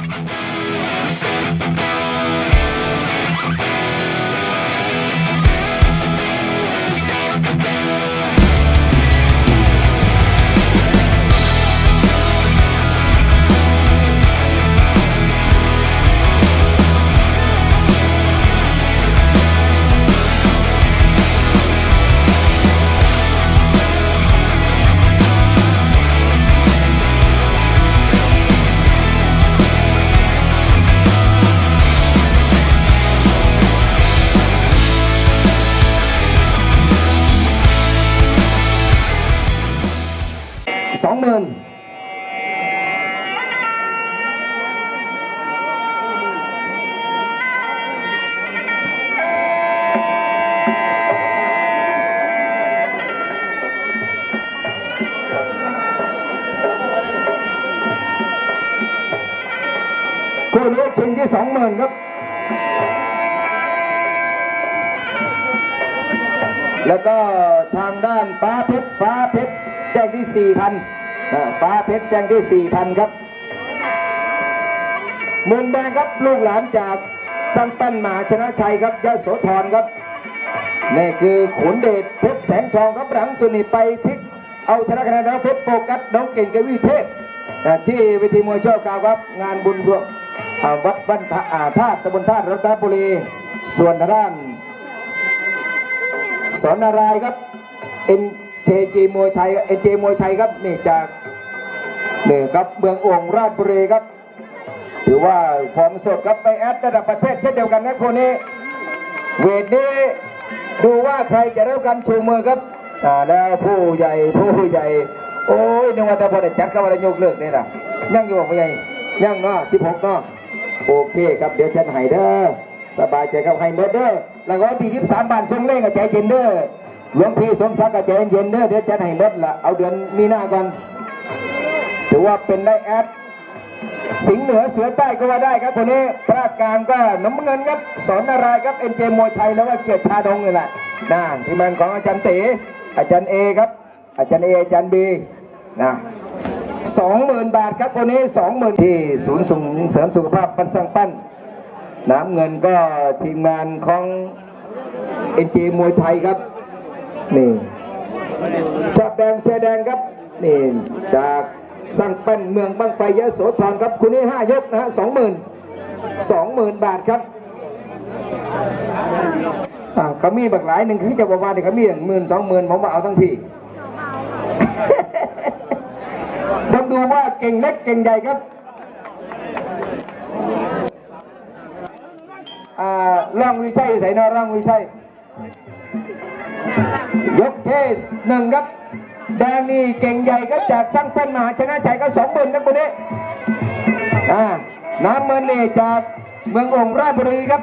Música หมื่นคู่นี้ชิงที่สองหมื่นครับแล้วก็ทางด้านฟ้าเพชรฟ้าเพชรแจ้งที่4,000อ่า ฟ้าเพชรแจ้งที่ 4,000 ครับมุมแดงครับลูกหลานจากสังปั้นมาชนะชัยครับยโสธรครับนี่คือขุนเดชเพชรแสงทองครับหลังสุนีไปพลิกเอาชนะคะแนนน้องเพชรโฟกัสน้องเก่งกวิเทพอ่ที่เวทีมวยโชคกาวครับ งานบุญรวมวัดบ้านท่าธาตุตำบลธาตุรัตนบุรี ส่วนด้านสอนนารายครับเอ็นเทจีมวยไทยเอ็นเจมวยไทยครับนี่จาก นี่ครับเมืองอ่งราชบุรีครับ ถือว่าฟอร์มสดครับไปแอดระดับประเทศเช่นเดียวกันนะคนนี้ เวทนี้ดูว่าใครจะได้รับการชูมือครับอ่าแล้วผู้ใหญ่ผู้ใหญ่ โอ้ยนึกว่าแต่พอได้จัดกับอะไรยกเลิกนี่นะยังอยู่บอกผู้ใหญ่ยังเนาะสิบหกเนาะโอเคครับเดี๋ยวจะให้เด้อสบายใจครับให้เมดเด้อแล้วก็ที่ยี่สามบานทรงเล่งกับใจเย็นเด้อหลวงพี่สมศักดิ์กับใจเย็นเด้อเดี๋ยวจะให้เมดละเอาเดือนมีนาก่อน ถือว่าเป็นได้แอดสิงห์เหนือเสือใต้ก็ว่าได้ครับคนนี้พระการก็น้ำเงินครับสอนนารายครับเอ็นเจมวยไทยแล้วก็เกียรติชาดงนี่แหละนะทีมงานของอาจารย์เต๋อาจารย์เอครับ อาจารย์เออาจารย์บีนะสองหมื่นบาทครับคนนี้สองหมื่นที่ศูนย์ส่งเสริมสุขภาพปันสังปั้น น้ำเงินก็ทีมงานของเอ็นเจมวยไทยครับนี่ชอบแดงเชแดงครับนี่จาก สร้างปั้นเมืองบังไฟยะโสธรครับคุณนี้ห้ายกนะฮะสองหมื่นสองหมื่นบาทครับเขามีบักหลายหนึ่งคือจะบอกว่าเดี๋ยวเขามีอย่างหมื่นสองหมื่นผมว่าเอาทั้งพี่ต้องดูว่าเก่งเล็กเก่งใหญ่ครับอ่าร่องวิชัยใส่นอร่องวิชัยยกเทสหนึ่งครับ แดงนี่เก่งใหญ่กับจากสร้างปั้นมหาชนะชัยก็สองหมื่นนะคนนี้น้ำเงินนี่จากเมืององค์ราชบุรีครับ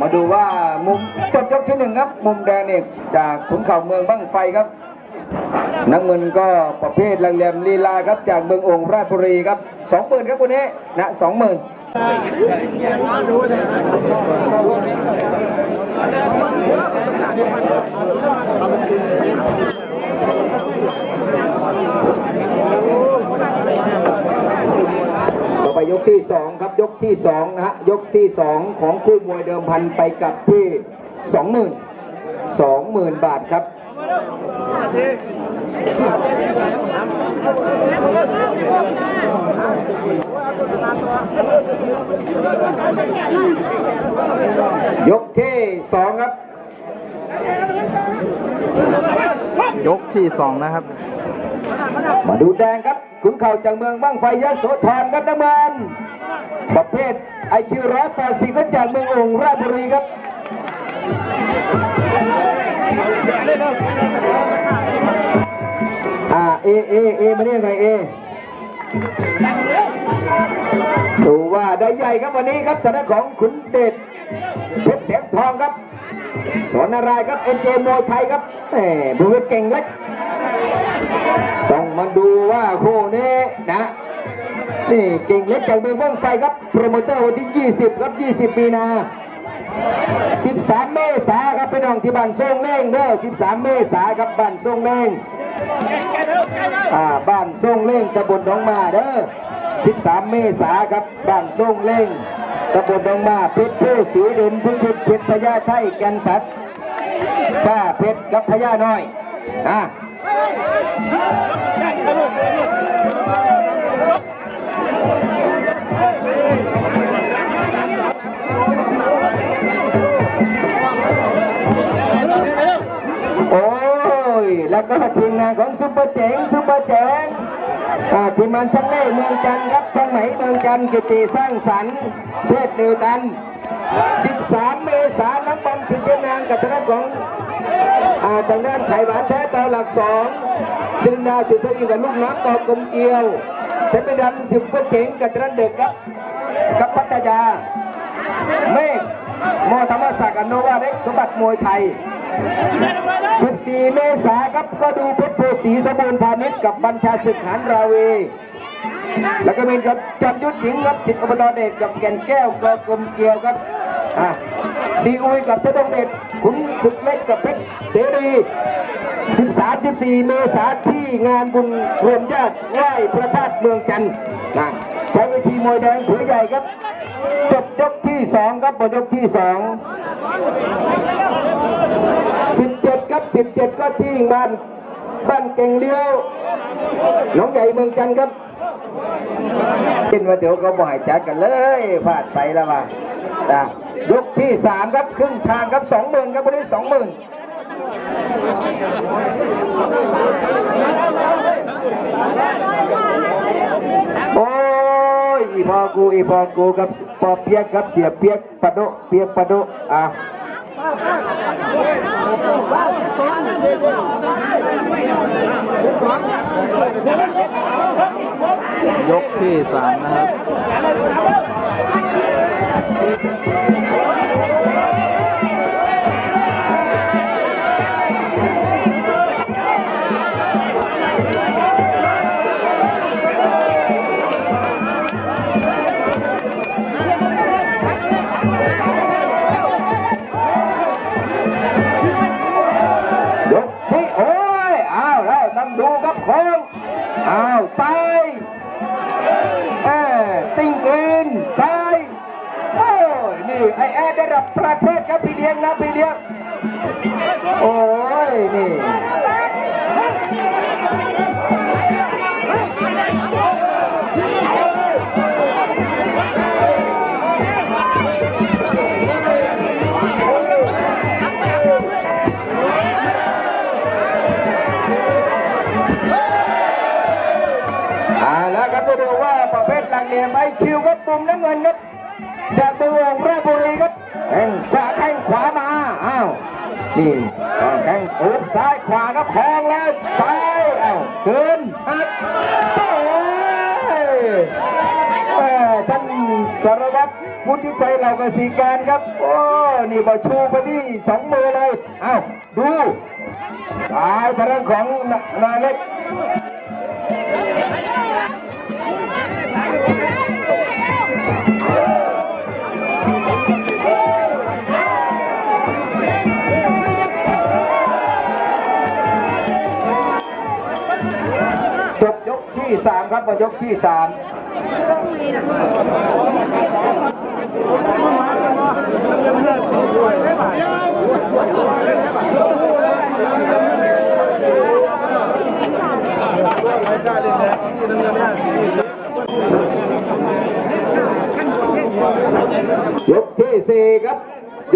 มาดูว่ามุมจบยกที่หนึ่งครับ มุมแดงเนี่ยจากขุนเข่าเมืองบ้างไฟครับ น้ำเงินก็ประเภทลังเหลี่ยมลีลาครับจากเมืององค์ราชบุรีครับสองหมื่นครับคนนี้นะสองหมื่นอไป ยกที่สองครับยกที่สองนะฮะยกที่สองของคู่มวยเดิมพันไปกับที่สองหมื่นสองหมื่นบาทครับยกที่สองครับ ยกที่สองนะครับ มาดูแดงครับขุนเข่าจากเมืองบ้างไฟยะโสธรครับน้ำมันประเภทไอคิวร้อยแปดสิบก็จากเมืององค์ราชบุรีครับอ่าเอเอเอมาเนี่ยไงเอถือว่าได้ใหญ่ครับวันนี้ครับทางด้านของขุนเดชเพชรเสียงทองครับ สอนนารายณ์ครับเอ็นเจมวยไทยครับแหมบุญเก่งเล็กต้องมาดูว่าคู่นี้นะนี่เก่งเล็กจากเมืองว่องไฟครับโปรโมเตอร์วันที่ 20 ครับ 20 มีนา 13 เมษาครับไปน้องที่บ้านทรงเล่งเด้อ 13 เมษาครับบ้านทรงเล่งอ่าบ้านทรงเล่งตำบลหนองมาเด้อ 13 เมษาครับบ้านทรงเล่ง ตำบลหนองมาเพชรผู้สีเด่นผู้ชิดเพชรพญาไทยแกนสัตว์ฟ้าเพชรกับพญาน้อยอะโอ้ย แล้วก็ทีมงานของซุปเปอร์เจ๋งซุปเปอร์เจ๋งทีมงานช่างเล่เมืองจันทร์ครับช่างไหมเมืองจันทร์กิติสร้างสรรค์ เทศนิวตัน 13 เมษายนนักบอลทีมเจ้านางกับทางด้านของทางด้านไข่หวานแท้ต่อหลักสองชินดาสุดสอินกับลูกน้ำต่อกลมเกลียวเทพดำซุปเปอร์เจ๋งกับทางด้านเด็กครับกับพัทยาเมฆมอธรรมศักดิ์อโนวาเล็กสมบัติมวยไทย 14 เมษายนครับก็ดูเพชรโพธิ์ศรีสมบูรณ์พาณิชย์กับบัญชาศึกหานราวี แล้วก็มีกับจับยุทธหญิงครับสิทธิ์อบตเดชกับแก่นแก้วกอกลมเกลียวครับอะซีอุยกับเทดงเดชขุนศึกเล็กกับเพชรเสรี13 14 เมษาที่งานบุญรวมญาติไหว้พระธาตุเมืองจันทร์นะใช้เวทีมวยแดงผือใหญ่ครับจบยกที่สองครับบทยกที่สอง17 ครับ 17 ก็ที่บ้านบ้านเก่งเลี้ยวหนองใหญ่เมืองจันทร์ครับ เป็นว่าเดี๋ยวก็บ่อยจัดกันเลยพลาดไปแล้วว่ะนะยกที่สามครับครึ่งทางครับสองหมื่นครับวันนี้สองหมื่นโอ้ยอีพอกูอีพอกูกับปอเปียกครับเสียเปียกปะโดเปียกปะโดอะ ยกที่สามนะครับยกที่โอ้ยอ้าวแล้วต้องดูครับโค้งอ้าวซ้ายเออติงกลินซ้ายโอ้ยนี่ ไอแอดระดับประเทศครับพี่เลี้ยงนะพี่เลี้ยง โอ้ยนี่อ่าแล้วครับจะดูว่าประเภทหลังเหลี่ยมไอคิวครับปุ่มน้ำเงินครับ จากตัววงราชบุรีครับแข้งขวาแข้งขวามา อ้าวนี่ก็แข้งอุบซ้ายขวาครับคลองแล้วซ้ายอ้าวเกินหักโอ้ยท่านสารวัตรพุทธิชัยเหล่ากสีการครับ โอ้ นี่บอชูไปที่สองมือเลยเอ้าดู สายทางด้านของนนาเล็ก ที่3ครับมายกที่3ยกที่สี่ครับ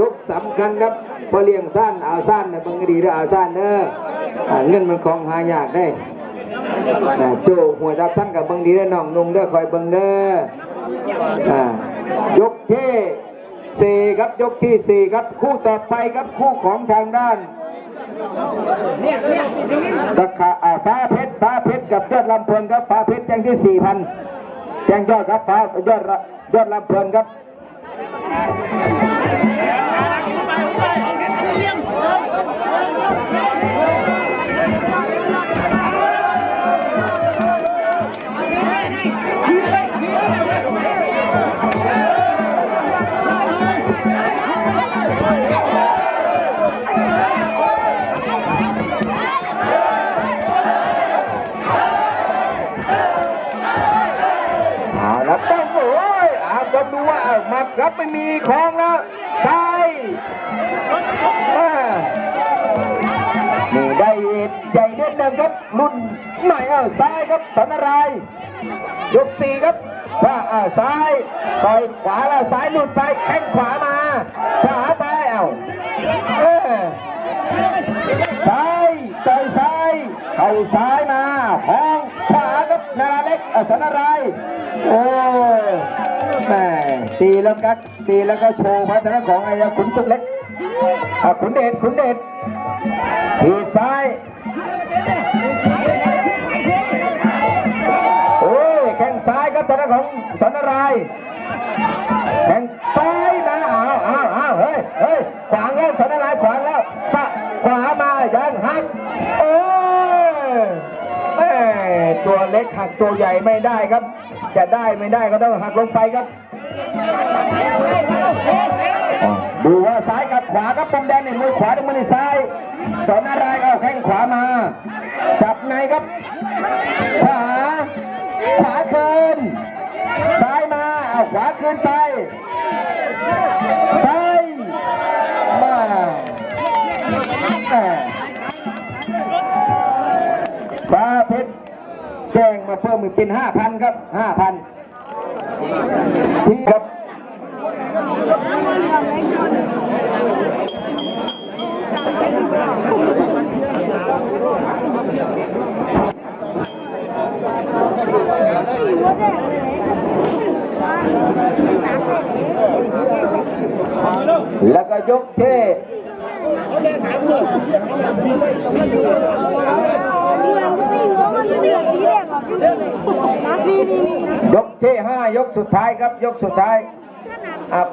ยกสำคัญครับพอเลี้ยงสั้นเอาสั้นนะบังให้ดีเด้อเอาสั้นเด้ออ่าเงินมันของหายากได้ อ่าโจหัวดับท่านกับเบังดีเด้อน้องนุ่งเด้อคอยเบังเด้ออ่ายกที่สี่ครับยกที่สี่ครับคู่ต่อไปครับคู่ของทางด้านตะขาอ่าฟ้าเพชรฟ้าเพชรกับยอดลำเพลินครับฟ้าเพชรแจ้งที่สี่พันแจ้งยอดครับฟ้ายอดยอดลำเพลินครับ ไม่มีของแล้วซ้ายมานี่ได้ใหญ่เด็ดเดิมครับรุ่นไหนเอาซ้ายครับสนอะไรายยกสี่ครับขวาอ่าซ้ายต่อยขวาแล้วซ้ายหลุดไปแข้งขวามาขวาไปเอาเอซ้ายต่อยซ้ายเข่าซ้ายมาพอง นาราเล็กอสนอะไรายโอ้แม่ตีแล้วกักตีแล้วก็โชว์พัฒนาของไอ้ขุนศึกเล็กอขุนเดชขุนเดชทีซ้ายโอ้ยแข้งซ้ายครับทางของสนารายแข้งซ้ายมาอ้าวอ้าวอ้าวเฮ้ยเฮ้ยขวางแล้วสนารายขวางแล้วสะขวามายังหักโอ้ ตัวเล็กหักตัวใหญ่ไม่ได้ครับ จะได้ไม่ได้ก็ต้องหักลงไปครับ ดูว่าซ้ายกับขวาครับปมแดงในมือขวาในมือในซ้ายสอนารายเอาแข้งขวามา จับในครับ ขวา ขวาคืนซ้ายมาเอาขวาคืนไปซ้ายมา เพิ่มอีกเป็นห้าพันครับห้าพันที่ครับแล้วก็ยกเท่ นี่นี่นี่ ยกเท่ห้ายกสุดท้ายครับ ยกสุดท้ายอับ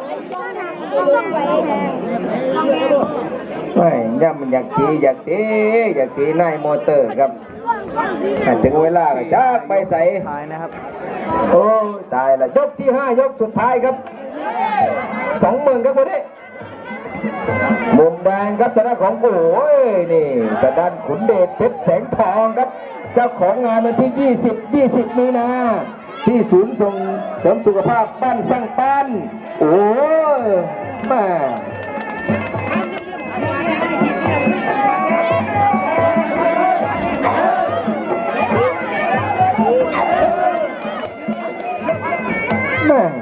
ต้องไปแพงต้องแพงไม่ย่ามันอยากตีอยากตีอยากตีนายมอเตอร์ครับแต่ถึงเวลาก็จักไปใส่ท้ายนะครับโอ้ยตายละยกที่ห้ายกสุดท้ายครับสองหมื่นครับคนนี้ มุมแดงครับทางด้านของโอ้ยนี่ทางด้านขุนเดชเพชรแสงทองครับ เจ้าของงานวันที่ 20 20 มีนาที่ศูนย์ส่งเสริมสุขภาพบ้านสร้างปั้นโอ้ยแม่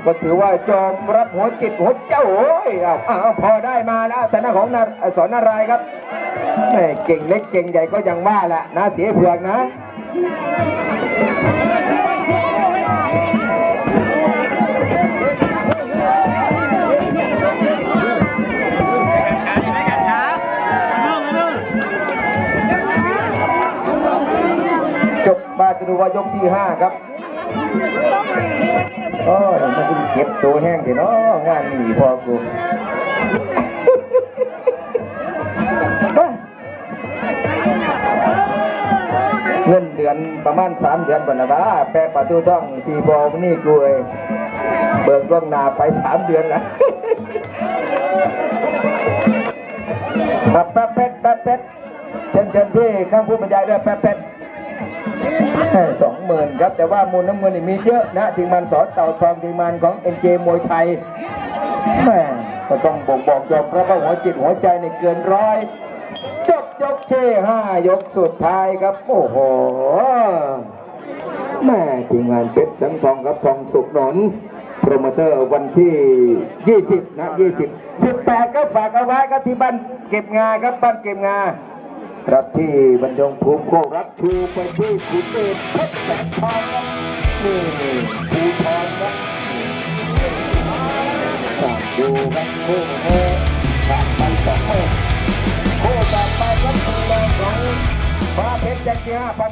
ก็ถือว่าจอมรับหัวจิตหัวเจ้าโอ้ยอ้าวพอได้มาแล้วแต่หน้าของนสอนนารายครับแม่เก่งเล็กเก่งใหญ่ก็ยังว่าแหละนะเสียเผือกนะจบมาจะดูว่ายกที่ 5 ครับ โอ้ยมันก็เก็บตัวแห้งสิเนาะงานนี้พอกูเงินเดือนประมาณสามเดือนบนนะบ้าแปะประตูท่องสี่บอลนี่กลวยเบิกล่วงนาไปสามเดือนแล้วครับแป๊บเป็ดแป๊บเป็ดเชิญเชิญที่ข้างผู้บรรยายด้วยแป๊บเป็ด สองหมื่นครับ แต่ว่ามูลน้ำเงินนี่มีเยอะนะทีมงานสอนเต่าทองทีมงานของเอ็นเจมวยไทยแม่ก็ต้องบอกบอกยอมรับว่าหัวจิตหัวใจในเกินร้อยจบยกเช่ห้ายกสุดท้ายครับ โอ้โหแม่ทีมงานเพชรสังทองครับทองสุกหนนโปรโมเตอร์วันที่ 20 นะ 20 18 ก็ฝากเอาไว้ครับที่บ้านเก็บงาครับบ้านเก็บงา รับที่บรรยงภูมิโครับชูไปที่คุณเดชเพชรแสงทองนี่ภูทรครับฝากดูครับโค้งโค้งฝากไปสองโค้งโค้งต่อไปครับทีมงานของฟ้าเพชรแจ็คกี้ห้าพัน